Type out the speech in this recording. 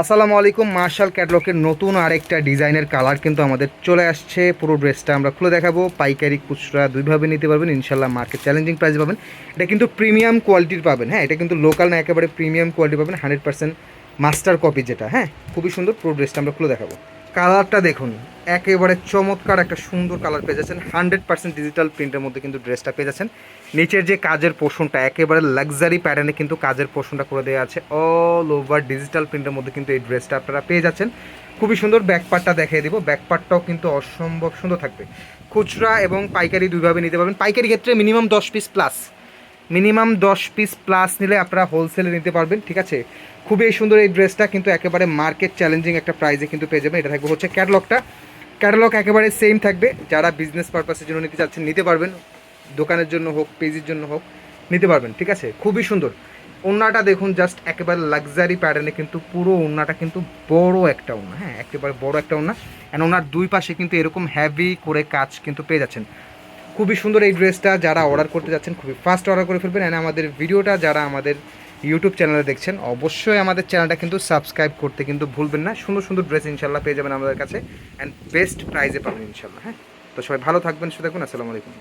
আসসালামু আলাইকুম, মার্শাল ক্যাটলকের নতুন আরেকটা ডিজাইনের কালার কিন্তু আমাদের চলে আসছে। পুরো ড্রেসটা আমরা খুলে দেখাবো। পাইকারি খুচরা দুইভাবে নিতে পারবেন ইনশাল্লাহ মার্কেট চ্যালেঞ্জিং প্রাইস পাবেন। এটা কিন্তু প্রিমিয়াম কোয়ালিটির পাবেন হ্যাঁ এটা কিন্তু লোকাল না, একেবারে প্রিমিয়াম কোয়ালিটি পাবেন হান্ড্রেড পার্সেন্ট মাস্টার কপি যেটা হ্যাঁ খুবই সুন্দর পুরো ড্রেসটা আমরা খুলে দেখাবো। কালারটা দেখুন, একেবারে চমৎকার একটা সুন্দর কালার পেয়ে যাচ্ছেন। হান্ড্রেড পার্সেন্ট ডিজিটাল প্রিন্টের মধ্যে কিন্তু ড্রেসটা পেয়ে যাচ্ছেন। নিচের যে কাজের পোর্শনটা একেবারে লাক্সারি প্যাটার্নে কিন্তু কাজের পোর্শনটা করে দেওয়া আছে। অল ওভার ডিজিটাল প্রিন্টের মধ্যে কিন্তু এই ড্রেসটা আপনারা পেয়ে যাচ্ছেন। খুবই সুন্দর ব্যাকপার্টটা দেখিয়ে দিব। ব্যাকপার্টটাও কিন্তু অসম্ভব সুন্দর থাকবে। খুচরা এবং পাইকারি দুইভাবে নিতে পারবেন। পাইকারি ক্ষেত্রে মিনিমাম দশ পিস প্লাস মিনিমাম দশ পিস প্লাস নিলে আপনারা হোলসেলে নিতে পারবেন, ঠিক আছে? খুবই সুন্দর এই ড্রেসটা কিন্তু একেবারে মার্কেট চ্যালেঞ্জিং একটা প্রাইজে কিন্তু পেয়ে যাবেন। এটা থাকবে হচ্ছে ক্যাটালগটা ক্যাটালগ একেবারে সেম থাকবে। যারা বিজনেস পারপাসের জন্য নিতে চাচ্ছেন, নিতে পারবেন। দোকানের জন্য হোক, পেজের জন্য হোক, নিতে পারবেন, ঠিক আছে? খুবই সুন্দর। ওড়নাটা দেখুন জাস্ট একেবারে লাক্সারি প্যাটার্নে কিন্তু পুরো ওড়নাটা কিন্তু বড় একটা ওড়না হ্যাঁ? একেবারে বড় একটা ওড়না অ্যান্ড ওনার দুই পাশে কিন্তু এরকম হ্যাভি করে কাজ কিন্তু পেয়ে যাচ্ছেন। খুবই সুন্দর এই ড্রেসটা যারা অর্ডার করতে যাচ্ছেন, খুবই ফাস্ট অর্ডার করে ফেলবেন। অ্যান্ড আমাদের ভিডিওটা যারা আমাদের ইউটিউব চ্যানেলে দেখছেন, অবশ্যই আমাদের চ্যানেলটা কিন্তু সাবস্ক্রাইব করতে কিন্তু ভুলবেন না। সুন্দর সুন্দর ড্রেস ইনশাল্লাহ পেয়ে যাবেন আমাদের কাছে। অ্যান্ড বেস্ট প্রাইজে পাবেন ইনশাল্লাহ হ্যাঁ? তো সবাই ভালো থাকবেন সুতরাং আসসালামু আলাইকুম।